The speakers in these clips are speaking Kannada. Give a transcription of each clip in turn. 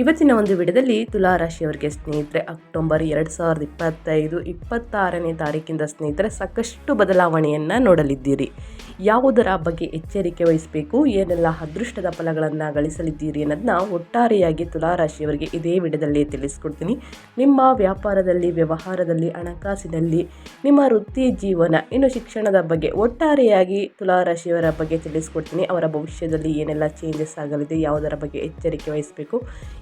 ಇವತ್ತಿನ ಒಂದು ವಿಡಿಯೋದಲ್ಲಿ ತುಲಾ ರಾಶಿಯವರಿಗೆ ಸ್ನೇಹಿತರೆ, ಅಕ್ಟೋಬರ್ ಎರಡು ಸಾವಿರದ ಇಪ್ಪತ್ತೈದು, ಇಪ್ಪತ್ತಾರನೇ ತಾರೀಕಿಂದ ಸ್ನೇಹಿತರೆ, ಸಾಕಷ್ಟು ಬದಲಾವಣೆಯನ್ನು ನೋಡಲಿದ್ದೀರಿ. ಯಾವುದರ ಬಗ್ಗೆ ಎಚ್ಚರಿಕೆ ವಹಿಸಬೇಕು, ಏನೆಲ್ಲ ಅದೃಷ್ಟದ ಫಲಗಳನ್ನು ಗಳಿಸಲಿದ್ದೀರಿ ಅನ್ನೋದನ್ನ ಒಟ್ಟಾರೆಯಾಗಿ ತುಲಾ ರಾಶಿಯವರಿಗೆ ಇದೇ ವಿಡಿಯೋದಲ್ಲಿ ತಿಳಿಸ್ಕೊಡ್ತೀನಿ. ನಿಮ್ಮ ವ್ಯಾಪಾರದಲ್ಲಿ, ವ್ಯವಹಾರದಲ್ಲಿ, ಹಣಕಾಸಿನಲ್ಲಿ, ನಿಮ್ಮ ವೃತ್ತಿ ಜೀವನ, ಇನ್ನು ಶಿಕ್ಷಣದ ಬಗ್ಗೆ ಒಟ್ಟಾರೆಯಾಗಿ ತುಲಾ ರಾಶಿಯವರ ಬಗ್ಗೆ ತಿಳಿಸ್ಕೊಡ್ತೀನಿ. ಅವರ ಭವಿಷ್ಯದಲ್ಲಿ ಏನೆಲ್ಲ ಚೇಂಜಸ್ ಆಗಲಿದೆ, ಯಾವುದರ ಬಗ್ಗೆ ಎಚ್ಚರಿಕೆ ವಹಿಸಬೇಕು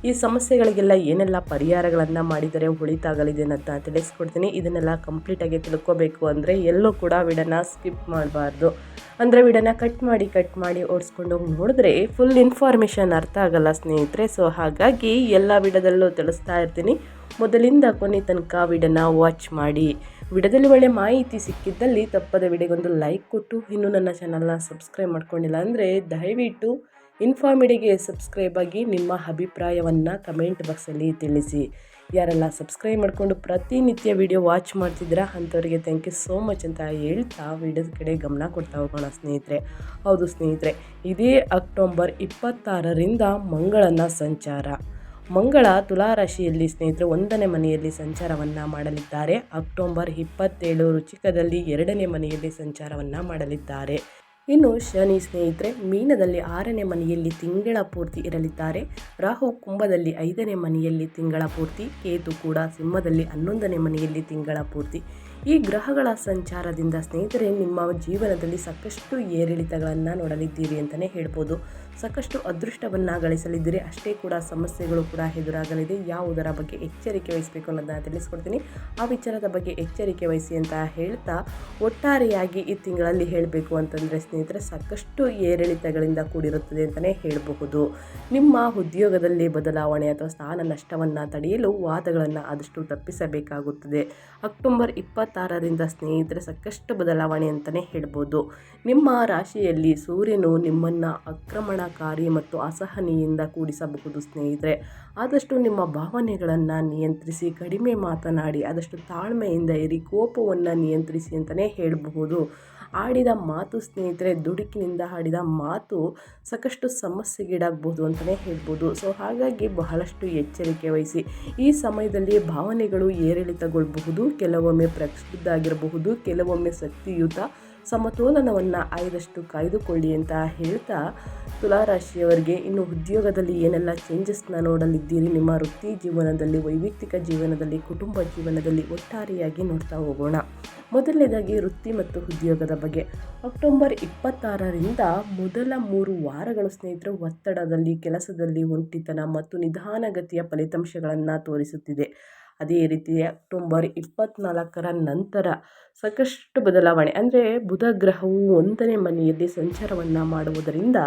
ಈ ಸಮಸ್ಯೆಗಳಿಗೆಲ್ಲ ಏನೆಲ್ಲ ಪರಿಹಾರಗಳನ್ನು ಮಾಡಿದರೆ ಒಳಿತಾಗಲಿದೆ ಅಂತ ತಿಳಿಸ್ಕೊಡ್ತೀನಿ. ಇದನ್ನೆಲ್ಲ ಕಂಪ್ಲೀಟಾಗಿ ತಿಳ್ಕೊಬೇಕು ಅಂದರೆ ಎಲ್ಲೂ ಕೂಡ ವಿಡನ ಸ್ಕಿಪ್ ಮಾಡಬಾರ್ದು. ಅಂದರೆ ವಿಡನ್ನ ಕಟ್ ಮಾಡಿ ಕಟ್ ಮಾಡಿ ಓಡಿಸ್ಕೊಂಡು ನೋಡಿದ್ರೆ ಫುಲ್ ಇನ್ಫಾರ್ಮೇಷನ್ ಅರ್ಥ ಆಗಲ್ಲ ಸ್ನೇಹಿತರೆ. ಸೊ ಹಾಗಾಗಿ ಎಲ್ಲ ವಿಡದಲ್ಲೂ ತಿಳಿಸ್ತಾ ಇರ್ತೀನಿ. ಮೊದಲಿಂದ ಕೊನೆ ತನಕ ವಿಡನ್ನ ವಾಚ್ ಮಾಡಿ. ವಿಡದಲ್ಲಿ ಒಳ್ಳೆ ಮಾಹಿತಿ ಸಿಕ್ಕಿದ್ದಲ್ಲಿ ತಪ್ಪದ ವಿಡಿಯೋಗೊಂದು ಲೈಕ್ ಕೊಟ್ಟು. ಇನ್ನೂ ನನ್ನ ಚಾನಲ್ನ ಸಬ್ಸ್ಕ್ರೈಬ್ ಮಾಡ್ಕೊಂಡಿಲ್ಲ ಅಂದರೆ ದಯವಿಟ್ಟು ಇನ್ಫಾರ್ಮಿಡಿಗೆ ಸಬ್ಸ್ಕ್ರೈಬ್ ಆಗಿ ನಿಮ್ಮ ಅಭಿಪ್ರಾಯವನ್ನು ಕಮೆಂಟ್ ಬಾಕ್ಸಲ್ಲಿ ತಿಳಿಸಿ. ಯಾರೆಲ್ಲ ಸಬ್ಸ್ಕ್ರೈಬ್ ಮಾಡಿಕೊಂಡು ಪ್ರತಿನಿತ್ಯ ವಿಡಿಯೋ ವಾಚ್ ಮಾಡ್ತಿದ್ದೀರಾ ಅಂಥವರಿಗೆ ಥ್ಯಾಂಕ್ ಯು ಸೋ ಮಚ್ ಅಂತ ಹೇಳ್ತಾ ವಿಡಿಯೋದ ಕಡೆ ಗಮನ ಕೊಡ್ತಾ ಹೋಗೋಣ ಸ್ನೇಹಿತರೆ. ಹೌದು ಸ್ನೇಹಿತರೆ, ಇದೇ ಅಕ್ಟೋಬರ್ ಇಪ್ಪತ್ತಾರರಿಂದ ಮಂಗಳನ ಸಂಚಾರ. ಮಂಗಳ ತುಲಾರಾಶಿಯಲ್ಲಿ ಸ್ನೇಹಿತರು ಒಂದನೇ ಮನೆಯಲ್ಲಿ ಸಂಚಾರವನ್ನು ಮಾಡಲಿದ್ದಾರೆ. ಅಕ್ಟೋಬರ್ ಇಪ್ಪತ್ತೇಳು ರುಚಿಕದಲ್ಲಿ ಎರಡನೇ ಮನೆಯಲ್ಲಿ ಸಂಚಾರವನ್ನು ಮಾಡಲಿದ್ದಾರೆ. ಇನ್ನು ಶನಿ ಸ್ನೇಹಿತರೆ, ಮೀನದಲ್ಲಿ ಆರನೇ ಮನೆಯಲ್ಲಿ ತಿಂಗಳ ಪೂರ್ತಿ ಇರಲಿದ್ದಾರೆ. ರಾಹು ಕುಂಭದಲ್ಲಿ ಐದನೇ ಮನೆಯಲ್ಲಿ ತಿಂಗಳ ಪೂರ್ತಿ, ಕೇತು ಕೂಡ ಸಿಂಹದಲ್ಲಿ ಹನ್ನೊಂದನೇ ಮನೆಯಲ್ಲಿ ತಿಂಗಳ ಪೂರ್ತಿ. ಈ ಗ್ರಹಗಳ ಸಂಚಾರದಿಂದ ಸ್ನೇಹಿತರೆ, ನಿಮ್ಮ ಜೀವನದಲ್ಲಿ ಸಾಕಷ್ಟು ಏರಿಳಿತಗಳನ್ನು ನೋಡಲಿದ್ದೀರಿ ಅಂತಲೇ ಹೇಳ್ಬೋದು. ಸಾಕಷ್ಟು ಅದೃಷ್ಟವನ್ನು ಗಳಿಸಲಿದ್ದೀರಿ. ಅಷ್ಟೇ ಕೂಡ ಸಮಸ್ಯೆಗಳು ಕೂಡ ಎದುರಾಗಲಿದೆ. ಯಾವುದರ ಬಗ್ಗೆ ಎಚ್ಚರಿಕೆ ವಹಿಸಬೇಕು ಅನ್ನೋದನ್ನ ತಿಳಿಸ್ಕೊಡ್ತೀನಿ. ಆ ವಿಚಾರದ ಬಗ್ಗೆ ಎಚ್ಚರಿಕೆ ವಹಿಸಿ ಅಂತ ಹೇಳ್ತಾ ಒಟ್ಟಾರೆಯಾಗಿ ಈ ತಿಂಗಳಲ್ಲಿ ಹೇಳಬೇಕು ಅಂತಂದರೆ ಸ್ನೇಹಿತರೆ, ಸಾಕಷ್ಟು ಏರಿಳಿತಗಳಿಂದ ಕೂಡಿರುತ್ತದೆ ಅಂತಲೇ ಹೇಳಬಹುದು. ನಿಮ್ಮ ಉದ್ಯೋಗದಲ್ಲಿ ಬದಲಾವಣೆ ಅಥವಾ ಸ್ಥಾನ ನಷ್ಟವನ್ನು ತಡೆಯಲು ವಾದಗಳನ್ನು ಆದಷ್ಟು ತಪ್ಪಿಸಬೇಕಾಗುತ್ತದೆ. ಅಕ್ಟೋಬರ್ ಇಪ್ಪತ್ತಾರರಿಂದ ಸ್ನೇಹಿತರೆ ಸಾಕಷ್ಟು ಬದಲಾವಣೆ ಅಂತಲೇ ಹೇಳ್ಬೋದು. ನಿಮ್ಮ ರಾಶಿಯಲ್ಲಿ ಸೂರ್ಯನು ನಿಮ್ಮನ್ನು ಆಕ್ರಮಣಕಾರಿ ಮತ್ತು ಅಸಹನೆಯಿಂದ ಕೂಡಿಸಬಹುದು ಸ್ನೇಹಿತರೆ. ಆದಷ್ಟು ನಿಮ್ಮ ಭಾವನೆಗಳನ್ನು ನಿಯಂತ್ರಿಸಿ, ಕಡಿಮೆ ಮಾತನಾಡಿ, ಆದಷ್ಟು ತಾಳ್ಮೆಯಿಂದ ಇರಿ, ಕೋಪವನ್ನು ನಿಯಂತ್ರಿಸಿ ಅಂತಲೇ ಹೇಳಬಹುದು. ಆಡಿದ ಮಾತು ಸ್ನೇಹಿತರೆ, ದುಡುಕಿನಿಂದ ಆಡಿದ ಮಾತು ಸಾಕಷ್ಟು ಸಮಸ್ಯೆಗೀಡಾಗ್ಬೋದು ಅಂತಲೇ ಹೇಳ್ಬೋದು ಸೊ ಹಾಗಾಗಿ ಬಹಳಷ್ಟು ಎಚ್ಚರಿಕೆ ವಹಿಸಿ, ಈ ಸಮಯದಲ್ಲಿ ಭಾವನೆಗಳು ಏರಿಳಿತಗೊಳ್ಳಬಹುದು ಕೆಲವೊಮ್ಮೆ ಪ್ರಕ್ಷುಬ್ಧ ಕೆಲವೊಮ್ಮೆ ಶಕ್ತಿಯುತ ಸಮತೋಲನವನ್ನು ಆಯ್ದಷ್ಟು ಕಾಯ್ದುಕೊಳ್ಳಿ ಅಂತ ಹೇಳ್ತಾ ತುಲಾರಾಶಿಯವರಿಗೆ ಇನ್ನು ಉದ್ಯೋಗದಲ್ಲಿ ಏನೆಲ್ಲ ಚೇಂಜಸ್ನ ನೋಡಲಿದ್ದೀರಿ? ನಿಮ್ಮ ವೃತ್ತಿ ಜೀವನದಲ್ಲಿ, ವೈಯಕ್ತಿಕ ಜೀವನದಲ್ಲಿ, ಕುಟುಂಬ ಜೀವನದಲ್ಲಿ ಒಟ್ಟಾರೆಯಾಗಿ ನೋಡ್ತಾ ಹೋಗೋಣ. ಮೊದಲನೇದಾಗಿ ವೃತ್ತಿ ಮತ್ತು ಉದ್ಯೋಗದ ಬಗ್ಗೆ. ಅಕ್ಟೋಬರ್ ಇಪ್ಪತ್ತಾರರಿಂದ ಮೊದಲ ಮೂರು ವಾರಗಳು ಸ್ನೇಹಿತರು ಒತ್ತಡದಲ್ಲಿ, ಕೆಲಸದಲ್ಲಿ, ಒಂಟಿತನ ಮತ್ತು ನಿಧಾನಗತಿಯ ಫಲಿತಾಂಶಗಳನ್ನು ತೋರಿಸುತ್ತಿದೆ. ಅದೇ ರೀತಿ ಅಕ್ಟೋಬರ್ ಇಪ್ಪತ್ತ್ನಾಲ್ಕರ ನಂತರ ಸಾಕಷ್ಟು ಬದಲಾವಣೆ. ಅಂದರೆ ಬುಧ ಗ್ರಹವು ಒಂದನೇ ಮನೆಯಲ್ಲಿ ಸಂಚಾರವನ್ನು ಮಾಡುವುದರಿಂದ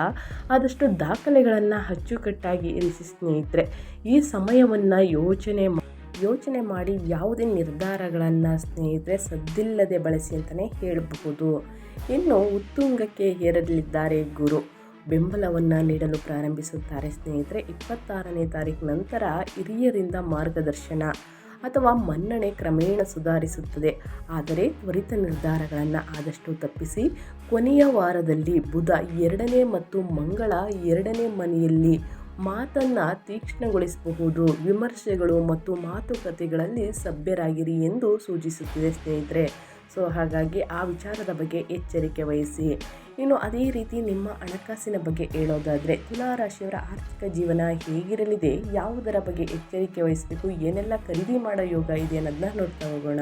ಆದಷ್ಟು ದಾಖಲೆಗಳನ್ನು ಅಚ್ಚುಕಟ್ಟಾಗಿ ಇರಿಸಿ ಸ್ನೇಹಿತರೆ, ಈ ಸಮಯವನ್ನು ಯೋಚನೆ ಯೋಚನೆ ಮಾಡಿ ಯಾವುದೇ ನಿರ್ಧಾರಗಳನ್ನು ಸ್ನೇಹಿತರೆ ಸದ್ದಿಲ್ಲದೆ ಬಳಸಿ ಅಂತಲೇ ಹೇಳಬಹುದು. ಇನ್ನು ಉತ್ತುಂಗಕ್ಕೆ ಏರಲಿದ್ದಾರೆ ಗುರು. ಬೆಂಬಲವನ್ನು ನೀಡಲು ಪ್ರಾರಂಭಿಸುತ್ತಾರೆ ಸ್ನೇಹಿತರೆ. ಇಪ್ಪತ್ತಾರನೇ ತಾರೀಕು ನಂತರ ಹಿರಿಯರಿಂದ ಮಾರ್ಗದರ್ಶನ. ಅಥವಾ ಮನ್ನಣೆ ಕ್ರಮೇಣ ಸುಧಾರಿಸುತ್ತದೆ. ಆದರೆ ತ್ವರಿತ ನಿರ್ಧಾರಗಳನ್ನು ಆದಷ್ಟು ತಪ್ಪಿಸಿ, ಕೊನೆಯ ವಾರದಲ್ಲಿ ಬುಧ ಎರಡನೇ ಮತ್ತು ಮಂಗಳ ಎರಡನೇ ಮನೆಯಲ್ಲಿ ಮಾತನ್ನು ತೀಕ್ಷ್ಣಗೊಳಿಸಬಹುದು. ವಿಮರ್ಶೆಗಳು ಮತ್ತು ಮಾತುಕತೆಗಳಲ್ಲಿ ಸಭ್ಯರಾಗಿರಿ ಎಂದು ಸೂಚಿಸುತ್ತಿದೆ ಸ್ನೇಹಿತರೆ. ಸೊ, ಹಾಗಾಗಿ ಆ ವಿಚಾರದ ಬಗ್ಗೆ ಎಚ್ಚರಿಕೆ ವಹಿಸಿ. ಇನ್ನು ಅದೇ ರೀತಿ ನಿಮ್ಮ ಹಣಕಾಸಿನ ಬಗ್ಗೆ ಹೇಳೋದಾದರೆ, ತುಲಾರಾಶಿಯವರ ಆರ್ಥಿಕ ಜೀವನ ಹೇಗಿರಲಿದೆ, ಯಾವುದರ ಬಗ್ಗೆ ಎಚ್ಚರಿಕೆ ವಹಿಸಬೇಕು, ಏನೆಲ್ಲ ಖರೀದಿ ಮಾಡೋ ಯೋಗ ಇದೆ ಅನ್ನೋದನ್ನ ನೋಡ್ತಾ ಹೋಗೋಣ.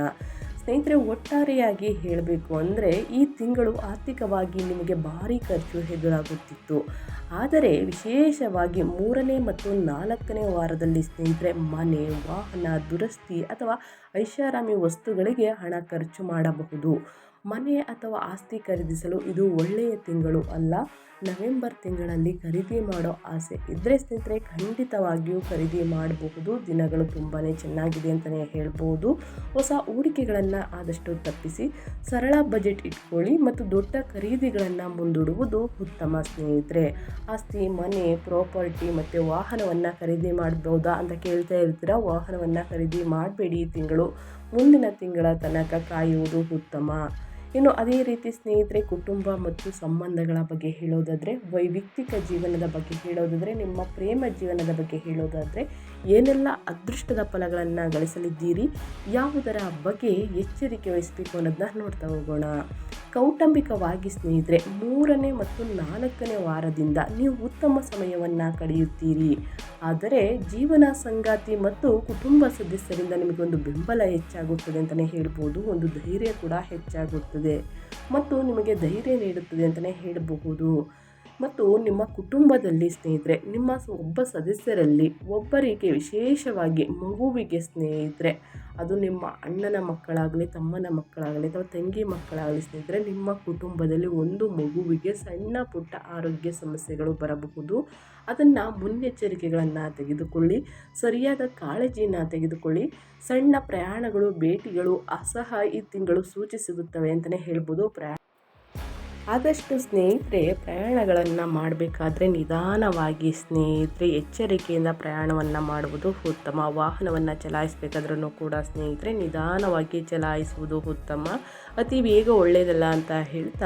ಸ್ನೇಹಿತರೆ, ಒಟ್ಟಾರೆಯಾಗಿ ಹೇಳಬೇಕು ಅಂದರೆ, ಈ ತಿಂಗಳು ಆರ್ಥಿಕವಾಗಿ ನಿಮಗೆ ಭಾರಿ ಖರ್ಚು ಎದುರಾಗುತ್ತಿತ್ತು. ಆದರೆ, ವಿಶೇಷವಾಗಿ ಮೂರನೇ ಮತ್ತು ನಾಲ್ಕನೇ ವಾರದಲ್ಲಿ ಸ್ನೇಹಿತರೆ, ಮನೆ, ವಾಹನ, ದುರಸ್ತಿ ಅಥವಾ ಐಷಾರಾಮಿ ವಸ್ತುಗಳಿಗೆ ಹಣ ಖರ್ಚು ಮಾಡಬಹುದು. ಮನೆ ಅಥವಾ ಆಸ್ತಿ ಖರೀದಿಸಲು ಇದು ಒಳ್ಳೆಯ ತಿಂಗಳು ಅಲ್ಲ. ನವೆಂಬರ್ ತಿಂಗಳಲ್ಲಿ ಖರೀದಿ ಮಾಡೋ ಆಸೆ ಇದ್ದರೆ ಸ್ನೇಹಿತರೆ ಖಂಡಿತವಾಗಿಯೂ ಖರೀದಿ ಮಾಡಬಹುದು. ದಿನಗಳು ತುಂಬಾ ಚೆನ್ನಾಗಿದೆ ಅಂತಲೇ ಹೇಳ್ಬೋದು. ಹೊಸ ಹೂಡಿಕೆಗಳನ್ನು ಆದಷ್ಟು ತಪ್ಪಿಸಿ, ಸರಳ ಬಜೆಟ್ ಇಟ್ಕೊಳ್ಳಿ ಮತ್ತು ದೊಡ್ಡ ಖರೀದಿಗಳನ್ನು ಮುಂದೂಡುವುದು ಉತ್ತಮ ಸ್ನೇಹಿತರೆ. ಆಸ್ತಿ, ಮನೆ, ಪ್ರಾಪರ್ಟಿ ಮತ್ತು ವಾಹನವನ್ನು ಖರೀದಿ ಮಾಡ್ಬೋದಾ ಅಂತ ಕೇಳ್ತಾ ಇರ್ತೀರಾ? ವಾಹನವನ್ನು ಖರೀದಿ ಮಾಡಬೇಡಿ. ತಿಂಗಳು ಮುಂದಿನ ತಿಂಗಳ ತನಕ ಕಾಯುವುದು ಉತ್ತಮ. ಇನ್ನು ಅದೇ ರೀತಿ ಸ್ನೇಹಿತರೆ, ಕುಟುಂಬ ಮತ್ತು ಸಂಬಂಧಗಳ ಬಗ್ಗೆ ಹೇಳೋದಾದರೆ, ವೈಯಕ್ತಿಕ ಜೀವನದ ಬಗ್ಗೆ ಹೇಳೋದಾದರೆ, ನಿಮ್ಮ ಪ್ರೇಮ ಜೀವನದ ಬಗ್ಗೆ ಹೇಳೋದಾದರೆ ಏನೆಲ್ಲ ಅದೃಷ್ಟದ ಫಲಗಳನ್ನು ಗಳಿಸಲಿದ್ದೀರಿ? ಯಾವುದರ ಬಗ್ಗೆ ಎಚ್ಚರಿಕೆ ವಹಿಸಬೇಕು ಅನ್ನೋದನ್ನ ನೋಡ್ತಾ ಹೋಗೋಣ. ಕೌಟುಂಬಿಕವಾಗಿ ಸ್ನೇಹಿತರೆ, ಮೂರನೇ ಮತ್ತು ನಾಲ್ಕನೇ ವಾರದಿಂದ ನೀವು ಉತ್ತಮ ಸಮಯವನ್ನು ಕಳೆಯುತ್ತೀರಿ. ಆದರೆ ಜೀವನ ಸಂಗಾತಿ ಮತ್ತು ಕುಟುಂಬ ಸದಸ್ಯರಿಂದ ನಿಮಗೊಂದು ಬೆಂಬಲ ಹೆಚ್ಚಾಗುತ್ತದೆ ಅಂತಲೇ ಹೇಳ್ಬೋದು. ಒಂದು ಧೈರ್ಯ ಕೂಡ ಹೆಚ್ಚಾಗುತ್ತದೆ. ಮತ್ತು ನಿಮಗೆ ಧೈರ್ಯ ನೀಡುತ್ತದೆ ಅಂತಲೇ ಹೇಳಬಹುದು. ಮತ್ತು ನಿಮ್ಮ ಕುಟುಂಬದಲ್ಲಿ ಸ್ನೇಹಿತರೆ, ನಿಮ್ಮ ಒಬ್ಬ ಸದಸ್ಯರಲ್ಲಿ ಒಬ್ಬರಿಗೆ ವಿಶೇಷವಾಗಿ ಮಗುವಿಗೆ ಸ್ನೇಹಿತರೆ, ಅದು ನಿಮ್ಮ ಅಣ್ಣನ ಮಕ್ಕಳಾಗಲಿ, ತಮ್ಮನ ಮಕ್ಕಳಾಗಲಿ ಅಥವಾ ತಂಗಿ ಮಕ್ಕಳಾಗಲಿ ಸ್ನೇಹಿತರೆ, ನಿಮ್ಮ ಕುಟುಂಬದಲ್ಲಿ ಒಂದು ಮಗುವಿಗೆ ಸಣ್ಣ ಪುಟ್ಟ ಆರೋಗ್ಯ ಸಮಸ್ಯೆಗಳು ಬರಬಹುದು. ಅದನ್ನು ಮುನ್ನೆಚ್ಚರಿಕೆಗಳನ್ನು ತೆಗೆದುಕೊಳ್ಳಿ, ಸರಿಯಾದ ಕಾಳಜಿಯನ್ನು ತೆಗೆದುಕೊಳ್ಳಿ. ಸಣ್ಣ ಪ್ರಯಾಣಗಳು, ಭೇಟಿಗಳು ಅಸಹ ಈ ತಿಂಗಳು ಸೂಚಿಸಿರುತ್ತವೆ ಅಂತಲೇ ಹೇಳ್ಬೋದು. ಪ್ರಯಾ ಆದಷ್ಟು ಸ್ನೇಹಿತರೆ, ಪ್ರಯಾಣಗಳನ್ನು ಮಾಡಬೇಕಾದ್ರೆ ನಿಧಾನವಾಗಿ ಸ್ನೇಹಿತರೆ, ಎಚ್ಚರಿಕೆಯಿಂದ ಪ್ರಯಾಣವನ್ನು ಮಾಡುವುದು ಉತ್ತಮ. ವಾಹನವನ್ನು ಚಲಾಯಿಸಬೇಕಾದ್ರೂ ಕೂಡ ಸ್ನೇಹಿತರೆ, ನಿಧಾನವಾಗಿ ಚಲಾಯಿಸುವುದು ಉತ್ತಮ. ಅತಿ ಬೇಗ ಒಳ್ಳೆಯದಲ್ಲ ಅಂತ ಹೇಳ್ತಾ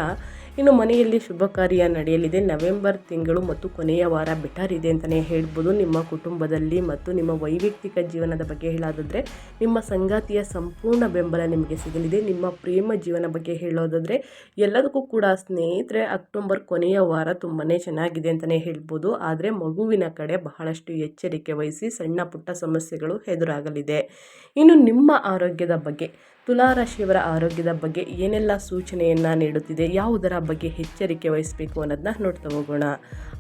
ಇನ್ನು ಮನೆಯಲ್ಲಿ ಶುಭ ಕಾರ್ಯ ನಡೆಯಲಿದೆ. ನವೆಂಬರ್ ತಿಂಗಳು ಮತ್ತು ಕೊನೆಯ ವಾರ ಬೆಟರ್ ಇದೆ ಅಂತಲೇ ಹೇಳ್ಬೋದು. ನಿಮ್ಮ ಕುಟುಂಬದಲ್ಲಿ ಮತ್ತು ನಿಮ್ಮ ವೈಯಕ್ತಿಕ ಜೀವನದ ಬಗ್ಗೆ ಹೇಳೋದಾದರೆ, ನಿಮ್ಮ ಸಂಗಾತಿಯ ಸಂಪೂರ್ಣ ಬೆಂಬಲ ನಿಮಗೆ ಸಿಗಲಿದೆ. ನಿಮ್ಮ ಪ್ರೇಮ ಜೀವನ ಬಗ್ಗೆ ಹೇಳೋದಾದರೆ, ಎಲ್ಲದಕ್ಕೂ ಕೂಡ ಸ್ನೇಹಿತರೆ, ಅಕ್ಟೋಬರ್ ಕೊನೆಯ ವಾರ ತುಂಬಾ ಚೆನ್ನಾಗಿದೆ ಅಂತಲೇ ಹೇಳ್ಬೋದು. ಆದರೆ ಮಗುವಿನ ಕಡೆ ಬಹಳಷ್ಟು ಎಚ್ಚರಿಕೆ ವಹಿಸಿ ಸಣ್ಣ ಪುಟ್ಟ ಸಮಸ್ಯೆಗಳು ಎದುರಾಗಲಿದೆ. ಇನ್ನು ನಿಮ್ಮ ಆರೋಗ್ಯದ ಬಗ್ಗೆ ತುಲಾರಾಶಿಯವರ ಆರೋಗ್ಯದ ಬಗ್ಗೆ ಏನೆಲ್ಲ ಸೂಚನೆಯನ್ನು ನೀಡುತ್ತಿದೆ, ಯಾವುದರ ಬಗ್ಗೆ ಎಚ್ಚರಿಕೆ ವಹಿಸಬೇಕು ಅನ್ನೋದನ್ನ ನೋಡ್ತಾ ಹೋಗೋಣ.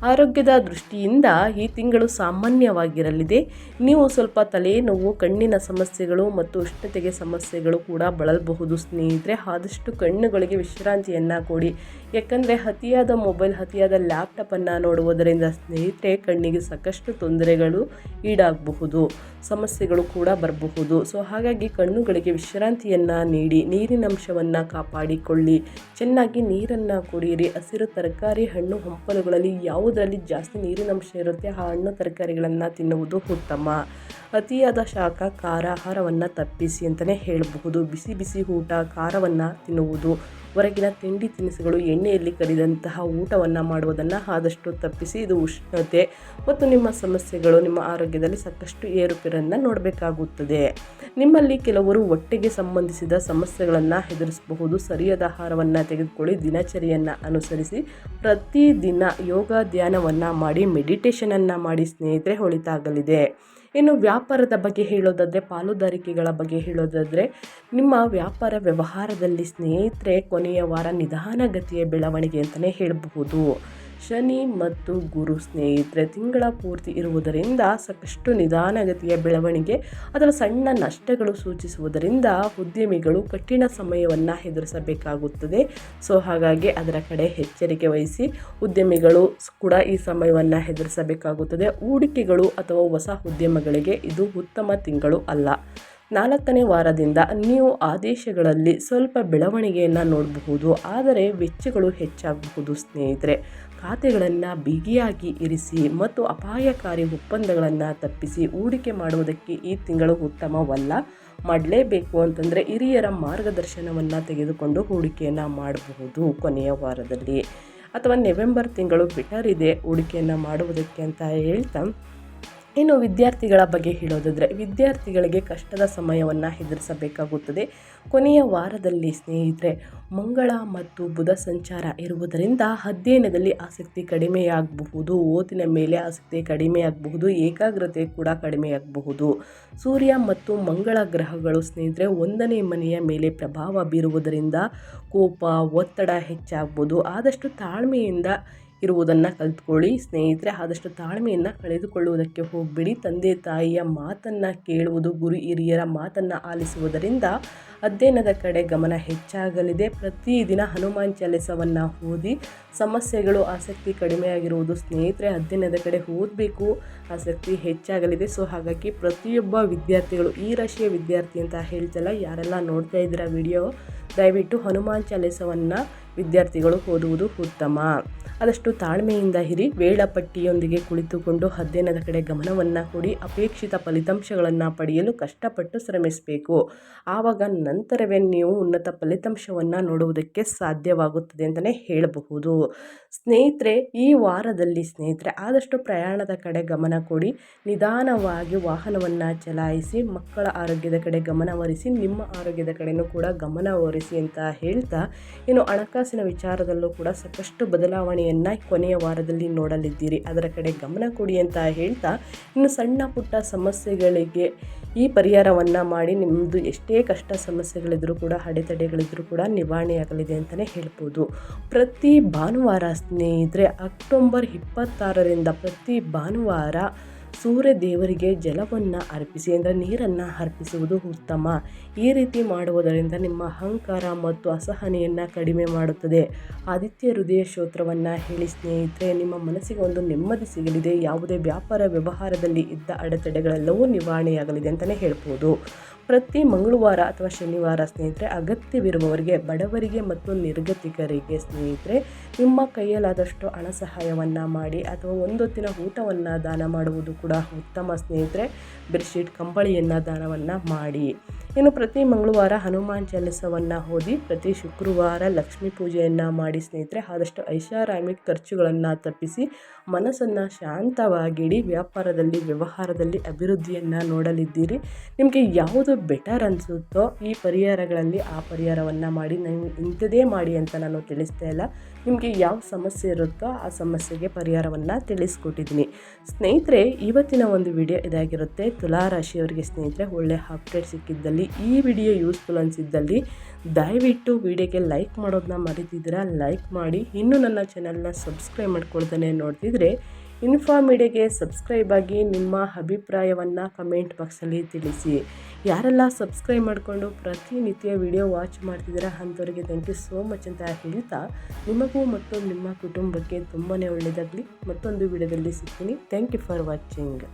ಆರೋಗ್ಯದ ದೃಷ್ಟಿಯಿಂದ ಈ ತಿಂಗಳು ಸಾಮಾನ್ಯವಾಗಿರಲಿದೆ. ನೀವು ಸ್ವಲ್ಪ ತಲೆನೋವು, ಕಣ್ಣಿನ ಸಮಸ್ಯೆಗಳು ಮತ್ತು ಉಷ್ಣತೆಗೆ ಸಮಸ್ಯೆಗಳು ಕೂಡ ಬಳಲಬಹುದು. ಸ್ನೇಹಿತರೆ, ಆದಷ್ಟು ಕಣ್ಣುಗಳಿಗೆ ವಿಶ್ರಾಂತಿಯನ್ನು ಕೊಡಿ. ಯಾಕಂದರೆ ಅತಿಯಾದ ಮೊಬೈಲ್, ಅತಿಯಾದ ಲ್ಯಾಪ್ಟಾಪನ್ನು ನೋಡುವುದರಿಂದ ಸ್ನೇಹಿತರೆ ಕಣ್ಣಿಗೆ ಸಾಕಷ್ಟು ತೊಂದರೆಗಳು ಈಡಾಗಬಹುದು, ಸಮಸ್ಯೆಗಳು ಕೂಡ ಬರಬಹುದು. ಸೊ ಹಾಗಾಗಿ ಕಣ್ಣುಗಳಿಗೆ ವಿಶ್ರಾಂತಿಯನ್ನು ನೀಡಿ ನೀರಿನಂಶವನ್ನು ಕಾಪಾಡಿಕೊಳ್ಳಿ. ಚೆನ್ನಾಗಿ ನೀರನ್ನು ಕುಡಿಯಿರಿ. ಹಸಿರು ತರಕಾರಿ, ಹಣ್ಣು ಹಂಪಲುಗಳಲ್ಲಿ ಯಾವುದರಲ್ಲಿ ಜಾಸ್ತಿ ನೀರಿನಂಶ ಇರುತ್ತೆ, ಆ ಹಣ್ಣು ತರಕಾರಿಗಳನ್ನು ತಿನ್ನುವುದು ಉತ್ತಮ. ಅತಿಯಾದ ಶಾಖ ಖಾರ ಆಹಾರವನ್ನು ತಪ್ಪಿಸಿ ಅಂತಲೇ ಹೇಳಬಹುದು. ಬಿಸಿ ಬಿಸಿ ಊಟ, ಖಾರವನ್ನು ತಿನ್ನುವುದು ಹೊರಗಿನ ತಿಂಡಿ ತಿನಿಸುಗಳು, ಎಣ್ಣೆಯಲ್ಲಿ ಕರಿದಂತಹ ಊಟವನ್ನು ಮಾಡುವುದನ್ನು ಆದಷ್ಟು ತಪ್ಪಿಸಿ ಇದು ಉಷ್ಣತೆ ಮತ್ತು ನಿಮ್ಮ ಸಮಸ್ಯೆಗಳು, ನಿಮ್ಮ ಆರೋಗ್ಯದಲ್ಲಿ ಸಾಕಷ್ಟು ಏರುಪೇರನ್ನು ನೋಡಬೇಕಾಗುತ್ತದೆ. ನಿಮ್ಮಲ್ಲಿ ಕೆಲವರು ಹೊಟ್ಟೆಗೆ ಸಂಬಂಧಿಸಿದ ಸಮಸ್ಯೆಗಳನ್ನು ಎದುರಿಸಬಹುದು. ಸರಿಯಾದ ಆಹಾರವನ್ನು ತೆಗೆದುಕೊಳ್ಳಿ. ದಿನಚರಿಯನ್ನು ಅನುಸರಿಸಿ ಪ್ರತಿದಿನ ಯೋಗ ಧ್ಯಾನವನ್ನು ಮಾಡಿ ಮೆಡಿಟೇಷನನ್ನು ಮಾಡಿ ಸ್ನೇಹಿತರೆ ಒಳಿತಾಗಲಿದೆ ಇನ್ನು ವ್ಯಾಪಾರದ ಬಗ್ಗೆ ಹೇಳೋದಾದರೆ, ಪಾಲುದಾರಿಕೆಗಳ ಬಗ್ಗೆ ಹೇಳೋದಾದರೆ, ನಿಮ್ಮ ವ್ಯಾಪಾರ ವ್ಯವಹಾರದಲ್ಲಿ ಸ್ನೇಹಿತರೆ ಕೊನೆಯ ವಾರ ನಿಧಾನಗತಿಯ ಬೆಳವಣಿಗೆ ಅಂತಲೇ ಹೇಳಬಹುದು. ಶನಿ ಮತ್ತು ಗುರು ಸ್ನೇಹಿತರೆ, ತಿಂಗಳ ಪೂರ್ತಿ ಇರುವುದರಿಂದ ಸಾಕಷ್ಟು ನಿಧಾನಗತಿಯ ಬೆಳವಣಿಗೆ ಅಥವಾ ಸಣ್ಣ ನಷ್ಟಗಳು ಸೂಚಿಸುವುದರಿಂದ ಉದ್ಯಮಿಗಳು ಕಠಿಣ ಸಮಯವನ್ನು ಎದುರಿಸಬೇಕಾಗುತ್ತದೆ. ಸೊ, ಹಾಗಾಗಿ ಅದರ ಕಡೆ ಎಚ್ಚರಿಕೆ ವಹಿಸಿ ಉದ್ಯಮಿಗಳು ಕೂಡ ಈ ಸಮಯವನ್ನು ಎದುರಿಸಬೇಕಾಗುತ್ತದೆ. ಹೂಡಿಕೆಗಳು ಅಥವಾ ಹೊಸ ಉದ್ಯಮಗಳಿಗೆ ಇದು ಉತ್ತಮ ತಿಂಗಳು ಅಲ್ಲ. ನಾಲ್ಕನೇ ವಾರದಿಂದ ನೀವು ಆದೇಶಗಳಲ್ಲಿ ಸ್ವಲ್ಪ ಬೆಳವಣಿಗೆಯನ್ನು ನೋಡಬಹುದು. ಆದರೆ ವೆಚ್ಚಗಳು ಹೆಚ್ಚಾಗಬಹುದು ಸ್ನೇಹಿತರೆ. ಖಾತೆಗಳನ್ನು ಬಿಗಿಯಾಗಿ ಇರಿಸಿ ಮತ್ತು ಅಪಾಯಕಾರಿ ಒಪ್ಪಂದಗಳನ್ನು ತಪ್ಪಿಸಿ ಹೂಡಿಕೆ ಮಾಡುವುದಕ್ಕೆ ಈ ತಿಂಗಳು ಉತ್ತಮವಲ್ಲ. ಮಾಡಲೇಬೇಕು ಅಂತಂದರೆ ಹಿರಿಯರ ಮಾರ್ಗದರ್ಶನವನ್ನು ತೆಗೆದುಕೊಂಡು ಹೂಡಿಕೆಯನ್ನು ಮಾಡಬಹುದು ಕೊನೆಯ ವಾರದಲ್ಲಿ. ಅಥವಾ ನವೆಂಬರ್ ತಿಂಗಳು ಬೆಟರ್ ಇದೆ ಹೂಡಿಕೆಯನ್ನು ಮಾಡುವುದಕ್ಕೆ ಅಂತ ಹೇಳ್ತಾ ಇನ್ನು ವಿದ್ಯಾರ್ಥಿಗಳ ಬಗ್ಗೆ ಹೇಳೋದಾದರೆ ವಿದ್ಯಾರ್ಥಿಗಳಿಗೆ ಕಷ್ಟದ ಸಮಯವನ್ನು ಎದುರಿಸಬೇಕಾಗುತ್ತದೆ ಕೊನೆಯ ವಾರದಲ್ಲಿ ಸ್ನೇಹಿತರೆ, ಮಂಗಳ ಮತ್ತು ಬುಧ ಸಂಚಾರ ಇರುವುದರಿಂದ ಅಧ್ಯಯನದಲ್ಲಿ ಆಸಕ್ತಿ ಕಡಿಮೆಯಾಗಬಹುದು, ಓದಿನ ಮೇಲೆ ಆಸಕ್ತಿ ಕಡಿಮೆಯಾಗಬಹುದು, ಏಕಾಗ್ರತೆ ಕೂಡ ಕಡಿಮೆಯಾಗಬಹುದು. ಸೂರ್ಯ ಮತ್ತು ಮಂಗಳ ಗ್ರಹಗಳು ಸ್ನೇಹಿತರೆ, ಒಂದನೇ ಮನೆಯ ಮೇಲೆ ಪ್ರಭಾವ ಬೀರುವುದರಿಂದ ಕೋಪ, ಒತ್ತಡ ಹೆಚ್ಚಾಗ್ಬೋದು ಆದಷ್ಟು ತಾಳ್ಮೆಯಿಂದ ಇರುವುದನ್ನು ಕಲ್ತ್ಕೊಳ್ಳಿ. ಸ್ನೇಹಿತರೆ, ಆದಷ್ಟು ತಾಳ್ಮೆಯನ್ನು ಕಳೆದುಕೊಳ್ಳುವುದಕ್ಕೆ ಹೋಗಬೇಡಿ. ತಂದೆ ತಾಯಿಯ ಮಾತನ್ನು ಕೇಳುವುದು, ಗುರು ಹಿರಿಯರ ಮಾತನ್ನು ಆಲಿಸುವುದರಿಂದ ಅಧ್ಯಯನದ ಕಡೆ ಗಮನ ಹೆಚ್ಚಾಗಲಿದೆ. ಪ್ರತಿದಿನ ಹನುಮಾನ್ ಚಾಲಿಸವನ್ನು ಓದಿ ಸಮಸ್ಯೆಗಳು, ಆಸಕ್ತಿ ಕಡಿಮೆಯಾಗಿರುವುದು, ಸ್ನೇಹಿತರೆ ಅಧ್ಯಯನದ ಕಡೆ ಓದಬೇಕು, ಆಸಕ್ತಿ ಹೆಚ್ಚಾಗಲಿದೆ. ಸೊ, ಹಾಗಾಗಿ ಪ್ರತಿಯೊಬ್ಬ ವಿದ್ಯಾರ್ಥಿಗಳು, ಈ ರಾಶಿಯ ವಿದ್ಯಾರ್ಥಿ ಅಂತ ಹೇಳ್ತಲ್ಲ, ಯಾರೆಲ್ಲ ನೋಡ್ತಾ ಇದ್ದೀರಾ ವಿಡಿಯೋ, ದಯವಿಟ್ಟು ಹನುಮಾನ್ ಚಾಲಿಸವನ್ನು ವಿದ್ಯಾರ್ಥಿಗಳು ಓದುವುದು ಉತ್ತಮ. ಆದಷ್ಟು ತಾಳ್ಮೆಯಿಂದ ಹಿರಿ ವೇಳಾಪಟ್ಟಿಯೊಂದಿಗೆ ಕುಳಿತುಕೊಂಡು ಅಧ್ಯಯನದ ಕಡೆ ಗಮನವನ್ನು ಕೊಡಿ, ಅಪೇಕ್ಷಿತ ಫಲಿತಾಂಶಗಳನ್ನು ಪಡೆಯಲು ಕಷ್ಟಪಟ್ಟು ಶ್ರಮಿಸಬೇಕು. ಆವಾಗ ನಂತರವೇ ನೀವು ಉನ್ನತ ಫಲಿತಾಂಶವನ್ನು ನೋಡುವುದಕ್ಕೆ ಸಾಧ್ಯವಾಗುತ್ತದೆ ಅಂತಲೇ ಹೇಳಬಹುದು. ಸ್ನೇಹಿತರೆ, ಈ ವಾರದಲ್ಲಿ ಸ್ನೇಹಿತರೆ, ಆದಷ್ಟು ಪ್ರಯಾಣದ ಕಡೆ ಗಮನ ಕೊಡಿ. ನಿಧಾನವಾಗಿ ವಾಹನವನ್ನು ಚಲಾಯಿಸಿ, ಮಕ್ಕಳ ಆರೋಗ್ಯದ ಕಡೆ ಗಮನಹರಿಸಿ ನಿಮ್ಮ ಆರೋಗ್ಯದ ಕಡೆಯೂ ಕೂಡ ಗಮನ ಹರಿಸಿ ಅಂತ ಹೇಳ್ತಾ, ಇನ್ನು ಹಣಕಾಸಿನ ವಿಚಾರದಲ್ಲೂ ಕೂಡ ಸಾಕಷ್ಟು ಬದಲಾವಣೆಯನ್ನು ಕೊನೆಯ ವಾರದಲ್ಲಿ ನೋಡಲಿದ್ದೀರಿ. ಅದರ ಕಡೆ ಗಮನ ಕೊಡಿ ಅಂತ ಹೇಳ್ತಾ, ಇನ್ನು ಸಣ್ಣ ಪುಟ್ಟ ಸಮಸ್ಯೆಗಳಿಗೆ ಈ ಪರಿಹಾರವನ್ನು ಮಾಡಿ ನಿಮ್ಮದು ಎಷ್ಟೇ ಕಷ್ಟ ಸಮಸ್ಯೆಗಳಿದ್ರೂ ಕೂಡ, ಅಡೆತಡೆಗಳಿದ್ರೂ ಕೂಡ ನಿವಾರಣೆಯಾಗಲಿದೆ ಅಂತಲೇ ಹೇಳ್ಬೋದು. ಪ್ರತಿ ಭಾನುವಾರ ಸ್ನೇಹಿತರೆ, ಅಕ್ಟೋಬರ್ ಇಪ್ಪತ್ತಾರರಿಂದ ಪ್ರತಿ ಭಾನುವಾರ ಸೂರ್ಯ ದೇವರಿಗೆ ಜಲವನ್ನು ಅರ್ಪಿಸಿ, ಅಂದರೆ ನೀರನ್ನು ಅರ್ಪಿಸುವುದು ಉತ್ತಮ. ಈ ರೀತಿ ಮಾಡುವುದರಿಂದ ನಿಮ್ಮ ಅಹಂಕಾರ ಮತ್ತು ಅಸಹನೆಯನ್ನು ಕಡಿಮೆ ಮಾಡುತ್ತದೆ. ಆದಿತ್ಯ ಹೃದಯ ಶ್ರೋತ್ರವನ್ನು ಹೇಳಿ ಸ್ನೇಹಿತರೆ, ನಿಮ್ಮ ಮನಸ್ಸಿಗೆ ಒಂದು ನೆಮ್ಮದಿ ಸಿಗಲಿದೆ. ಯಾವುದೇ ವ್ಯಾಪಾರ ವ್ಯವಹಾರದಲ್ಲಿ ಇದ್ದ ಅಡೆತಡೆಗಳೆಲ್ಲವೂ ನಿವಾರಣೆಯಾಗಲಿದೆ ಅಂತಲೇ ಹೇಳ್ಬೋದು. ಪ್ರತಿ ಮಂಗಳವಾರ ಅಥವಾ ಶನಿವಾರ ಸ್ನೇಹಿತರೆ, ಅಗತ್ಯವಿರುವವರಿಗೆ, ಬಡವರಿಗೆ ಮತ್ತು ನಿರ್ಗತಿಕರಿಗೆ ಸ್ನೇಹಿತರೆ, ನಿಮ್ಮ ಕೈಯಲ್ಲಾದಷ್ಟು ಹಣ ಸಹಾಯವನ್ನು ಮಾಡಿ ಅಥವಾ ಒಂದೊತ್ತಿನ ಊಟವನ್ನು ದಾನ ಮಾಡುವುದು ಕೂಡ ಉತ್ತಮ ಸ್ನೇಹಿತರೆ. ಬೆಡ್ಶೀಟ್, ಕಂಬಳಿಯನ್ನು ದಾನವನ್ನು ಮಾಡಿ. ಇನ್ನು ಪ್ರತಿ ಮಂಗಳವಾರ ಹನುಮಾನ್ ಚಾಲಿಸವನ್ನು ಓದಿ, ಪ್ರತಿ ಶುಕ್ರವಾರ ಲಕ್ಷ್ಮೀ ಪೂಜೆಯನ್ನು ಮಾಡಿ ಸ್ನೇಹಿತರೆ, ಆದಷ್ಟು ಐಷಾರಾಮಿ ಖರ್ಚುಗಳನ್ನು ತಪ್ಪಿಸಿ ಮನಸ್ಸನ್ನು ಶಾಂತವಾಗಿಡಿ ವ್ಯಾಪಾರದಲ್ಲಿ, ವ್ಯವಹಾರದಲ್ಲಿ ಅಭಿವೃದ್ಧಿಯನ್ನು ನೋಡಲಿದ್ದೀರಿ. ನಿಮಗೆ ಯಾವುದು ಬೆಟರ್ ಅನಿಸುತ್ತೋ ಈ ಪರಿಹಾರಗಳಲ್ಲಿ ಆ ಪರಿಹಾರವನ್ನು ಮಾಡಿ, ನೀವು ಇಂಥದೇ ಮಾಡಿ ಅಂತ ನಾನು ತಿಳಿಸ್ತಾ ಇಲ್ಲ. ನಿಮಗೆ ಯಾವ ಸಮಸ್ಯೆ ಇರುತ್ತೋ ಆ ಸಮಸ್ಯೆಗೆ ಪರಿಹಾರವನ್ನು ತಿಳಿಸ್ಕೊಟ್ಟಿದ್ದೀನಿ. ಸ್ನೇಹಿತರೆ, ಇವತ್ತಿನ ಒಂದು ವಿಡಿಯೋ ಇದಾಗಿರುತ್ತೆ. ತುಲಾ ರಾಶಿಯವರಿಗೆ ಸ್ನೇಹಿತರೆ, ಒಳ್ಳೆ ಅಪ್ಡೇಟ್ ಸಿಕ್ಕಿದ್ದಲ್ಲಿ, ಈ ವಿಡಿಯೋ ಯೂಸ್ಫುಲ್ ಅನಿಸಿದ್ದಲ್ಲಿ ದಯವಿಟ್ಟು ವಿಡಿಯೋಗೆ ಲೈಕ್ ಮಾಡೋದನ್ನ ಮರಿತಿದ್ದೀರಾ? ಲೈಕ್ ಮಾಡಿ. ಇನ್ನೂ ನನ್ನ ಚಾನಲ್ನ ಸಬ್ಸ್ಕ್ರೈಬ್ ಮಾಡ್ಕೊಳ್ತಾನೆ ನೋಡ್ತಿದ್ರೆ ಇನ್ಫಾ ಮೀಡಿಯಾಗೆ ಸಬ್ಸ್ಕ್ರೈಬ್ ಆಗಿ ನಿಮ್ಮ ಅಭಿಪ್ರಾಯವನ್ನು ಕಮೆಂಟ್ ಬಾಕ್ಸಲ್ಲಿ ತಿಳಿಸಿ. ಯಾರೆಲ್ಲ ಸಬ್ಸ್ಕ್ರೈಬ್ ಮಾಡಿಕೊಂಡು ಪ್ರತಿನಿತ್ಯ ವಿಡಿಯೋ ವಾಚ್ ಮಾಡ್ತಿದ್ದೀರಾ ಅಂಥವ್ರಿಗೆ ಥ್ಯಾಂಕ್ ಯು ಸೋ ಮಚ್ ಅಂತ ಹೇಳ್ತಾ ನಿಮಗೂ ಮತ್ತು ನಿಮ್ಮ ಕುಟುಂಬಕ್ಕೆ ತುಂಬಾ ಒಳ್ಳೆಯದಾಗಲಿ. ಮತ್ತೊಂದು ವಿಡಿಯೋದಲ್ಲಿ ಸಿಗ್ತೀನಿ. Thank you for watching